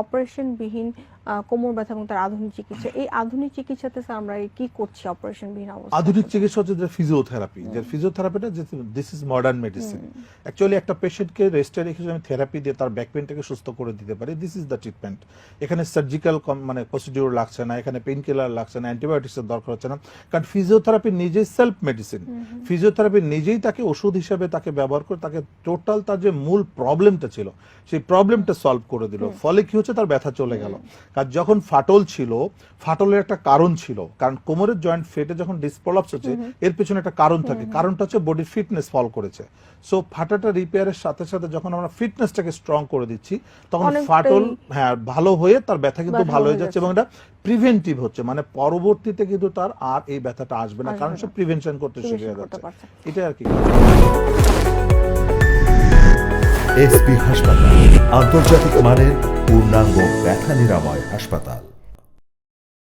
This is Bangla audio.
অপারেশন বিহীন কোমর ব্যথা এবং তার আধুনিক চিকিৎসা। এই আধুনিক চিকিৎসাতে স্যার আমরা কি করছি অপারেশন বিহীন অবস্থা আধুনিক চিকিৎসা হচ্ছে যে ফিজিওথেরাপি যে ফিজিওথেরাপিটা যে this is modern medicine actually একটা পেশেন্টকে রেস্টে রেখে আমি থেরাপি দিয়ে তার ব্যাক পেনটাকে সুস্থ করে দিতে পারি দিস ইজ দ্য ট্রিটমেন্ট এখানে সার্জিক্যাল মানে প্রসিডিউর লাগছে না এখানে পেইন কিলার লাগছে না অ্যান্টিবায়োটিক্সের দরকার হচ্ছে না। কারণ ফিজিওথেরাপি নিজেই সেলফ মেডিসিন ফিজিওথেরাপি নিজেই তাকে ওষুধ হিসেবে তাকে ব্যবহার করে তাকে টোটাল তার যে মূল প্রবলেমটা ছিল সেই প্রবলেমটা সলভ করে দিল। ফলে কি হচ্ছে তার ব্যথা চলে গেল। কারণ যখন ফাটল ছিল ফাটলের একটা কারণ ছিল কারণ কোমরের জয়েন্ট ফেটে যখন ডিসপ্রলাপস হচ্ছে এর পেছনে একটা কারণ থাকে। কারণটা হচ্ছে বডির ফিটনেস ফল করেছে। সো ফাটাটা রিপেয়ারের সাথে সাথে যখন আমরা ফিটনেসটাকে স্ট্রং করে দিচ্ছি তখন ফাটল হ্যাঁ ভালো হয়ে তার ব্যথা কিন্তু ভালো হয়ে যাচ্ছে এবং এটা প্রিভেন্টিভ হচ্ছে। মানে পরবর্তীতে কিন্তু তার আর এই ব্যথাটা আসবে না। কারণ। সে প্রিভেনশন করতে শিখে যাচ্ছে। এটা আর কি। এসপি হাসপাতাল। আন্তর্জাতিক মানের পূর্ণাঙ্গ ব্যথা নিরাময় হাসপাতাল।